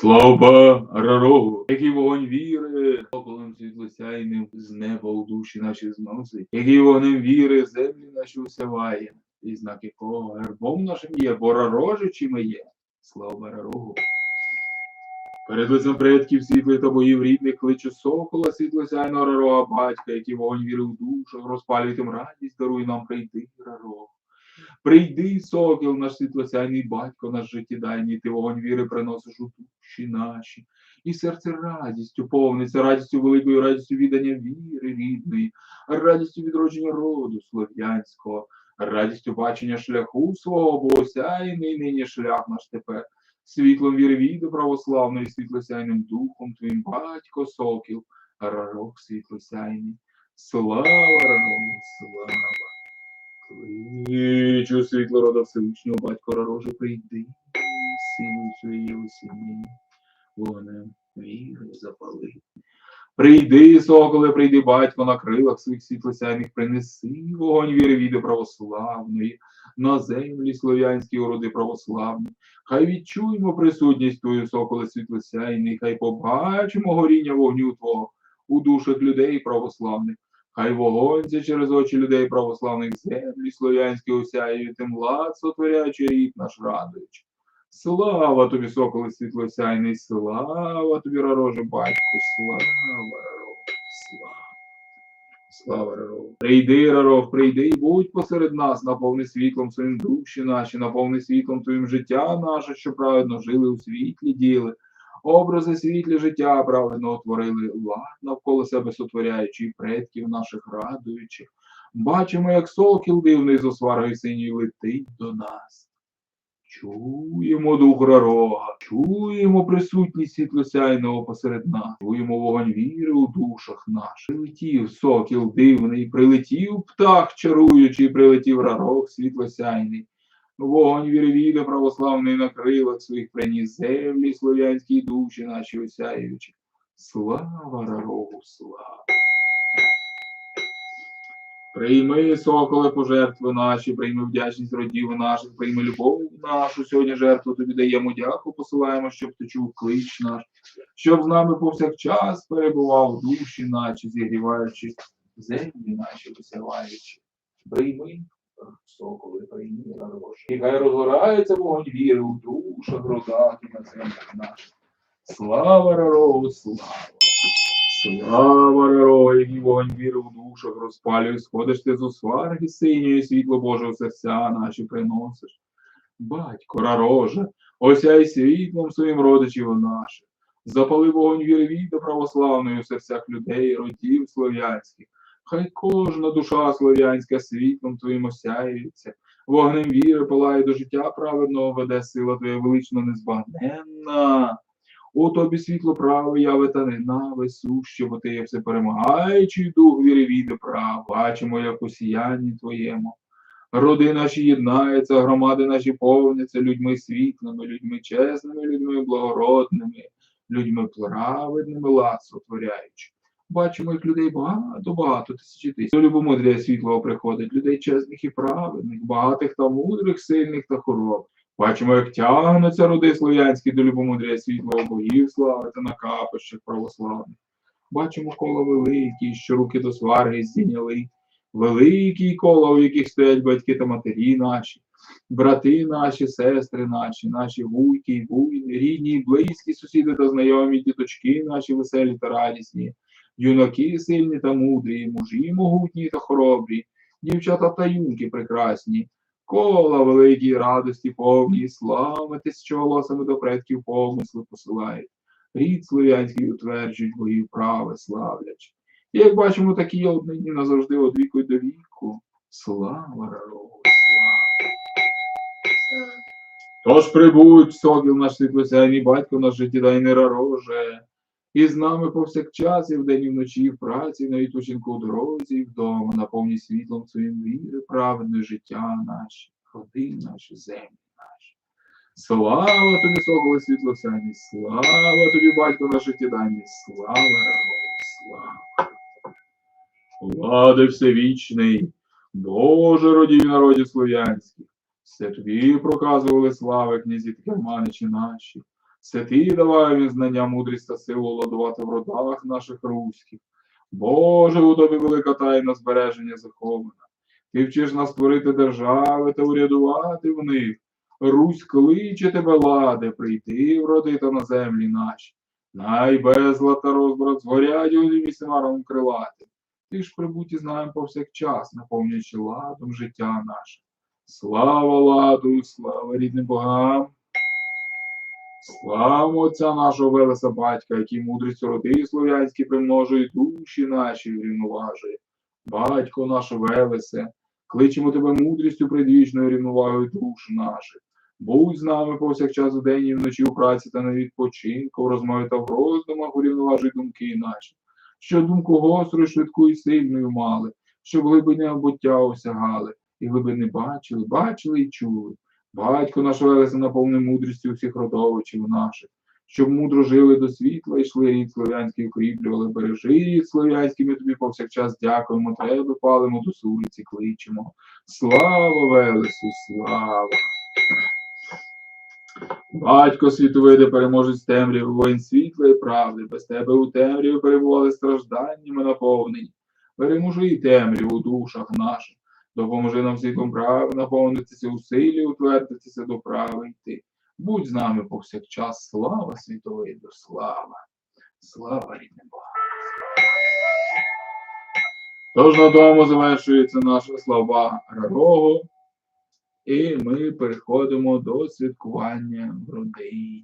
Слава Рарогу, який вогонь віри, околом світлосяйним з неба у душі наші зносить, який вогнем віри землі наші усяває, і знак якого гербом нашим є, бо рарожичими є. Слава Рарогу. Перед лицем предків світлих та боїв рідних кличу сокола світлосяйного рарога батька, який вогонь віри в душах, розпалює тим радість, даруй нам прийти, рарог. Прийди, сокіл, наш світлосяйний батько, наш життєдайний, ти вогонь віри приносиш у душі наші, і серце радістю повниться, радістю великою, радістю віддання віри рідної, радістю відродження роду слов'янського, радістю бачення шляху свого, бо осяйний нині шлях наш тепер. Світлом віри віди православної, світлосяйним духом твоїм батько сокіл, рарок світлосяйний. Слава рарогу, слава! Кличу світло рода Всевишнього батько рароже, прийди, силу своєї осінні, вогнем віри запали. Прийди, соколе, прийди, батько, на крилах своїх світлосяйних, принеси вогонь віри віди православної, на землі слов'янські уроди православні. Хай відчуємо присутність твою, соколе світлосяйний, хай побачимо горіння вогню Твого у душах людей православних. Хай вогонь це через очі людей православних землі слов'янські осяють, тим лад сотворяючи рід наш радуючи. Слава тобі, соколе світлосяйний, слава тобі, рароже батько, слава раров, слава. Слава Раров. Прийди, Раров, прийди будь посеред нас, наповни світлом своїм душі наші, наповни світлом твоїм життя наше, що праведно жили у світлі діли. Образи світлі життя праведно творили, лад навколо себе сотворяючи, і предків наших радуючи. Бачимо, як сокіл дивний з осваргою синій летить до нас. Чуємо дух рарога, чуємо присутність світлосяйного посеред нас, чуємо вогонь віри у душах наших. Прилетів сокіл дивний, прилетів птах чаруючий, прилетів рарог світлосяйний. Вогонь віри віда православний на крилах своїх приніс землі, слов'янські душі наші осяючи. Слава рарогу, слава! Прийми, соколе, пожертви наші, прийми вдячність родів наших, прийми любов нашу. Сьогодні жертву тобі даємо дяку, посилаємо, щоб ти чув клич наш, щоб з нами повсякчас перебував душі наші, зігріваючи землі наші, висяваючи. Прийми, соколе, прийми рожі. І хай розгорається вогонь віри у душах, родах і на землях наших. Слава рарогу, слава! Слава Рарого, який вогонь віри в душах розпалює, сходиш ти з усварги синьої, світло Божого серця наші приносиш. Батько, рароже, осяй світлом своїм родичів наших. Запали вогонь віри віда православної у серцях людей, родів слов'янських. Хай кожна душа слов'янська світлом твоїм осяюється, вогнем віри палає до життя праведного, веде сила твоя велично незбагненна. У тобі світло право яви та ненависть бо ти є все перемагаючий дух віри віди прав. Бачимо, як у сіянні твоєму. Роди наші єднаються, громади наші повняться людьми світлими, людьми чесними, людьми благородними, людьми праведними, лад сотворяючи. Бачимо, як людей багато, багато тисячі тисяч. До любомудря світлого приходить, людей чесних і праведних, багатих та мудрих, сильних та хороб. Бачимо, як тягнуться роди слов'янські до любомудря світлого богів славити на капищах православних. Бачимо коло великі, що руки до сварги здійняли. Великі кола, у яких стоять батьки та матері наші, брати наші, сестри наші, наші вуйки вуйни, рідні, близькі, сусіди та знайомі, діточки наші веселі та радісні, юнаки сильні та мудрі, мужі могутні та хоробрі, дівчата та юнки прекрасні, кола великі радості повні, слави тисячоголосами до предків помисли посилають. Рід слов'янський утверджують богів прави славлячи. І як бачимо, такі однині назавжди од віку й до віку. Слава рарогу, слава. Тож прибудь, сокіл наш світлосяйний батько наш життєдайний рароже, і з нами повсякчас, і вдень, і вночі, і в праці, і на відпочинку у дорозі, і вдома, наповні світлом своїм віри, праведне життя наші, роди наші, землі наші. Слава тобі, соколе світлосяйний, слава тобі, батько наш життєдайний, слава рарогу, слава. Влади всевічний, Боже родів народів слов'янських, все тобі проказували слави, князі та керманичі наші. Ти давай їм знання, мудрість та силу ладувати в родах наших руських. Боже, у тобі велика тайна збереження захована. Ти вчиш нас творити держави та урядувати в них. Русь кличе тебе ладе, прийти вродити на землі наші. Най безлад та розбрат згорять у небі семаром крилатим. Ти ж прибуті знаємо повсякчас, наповнюючи ладом життя наше. Слава ладу, слава рідним богам. Слава Отця нашого Велеса Батька, який мудрістю роди слов'янські примножує душі наші рівноважує. Батько наш Велесе, кличемо тебе мудрістю предвічною рівновагою душ наших. Будь з нами повсякчас у день і вночі у праці та на відпочинку, в розмові та в роздумах урівноважуй думки наші, що думку гостру, швидку і сильною мали, щоб глибини буття осягали, і глибини бачили, бачили і чули. Батько наш Велеса наповни мудрістю всіх родовичів наших, щоб мудро жили до світла, йшли рід слов'янський, укріплювали бережи рід слов'янський, ми тобі повсякчас дякуємо, тебе палимо до сулиці, кличемо. Слава Велесу, слава! Батько світовиде переможець темряви, воїн світла і правди, без тебе у темряві перебували стражданнями наповнені. Переможи і темряву у душах наших. Допоможи нам світлом прав наповнитися у силі, утвердитися до права йти. Будь з нами повсякчас, слава світовиду, слава, слава рідним Богам. Тож на тому завершується наша слава Рарого, і ми переходимо до святкування в родині.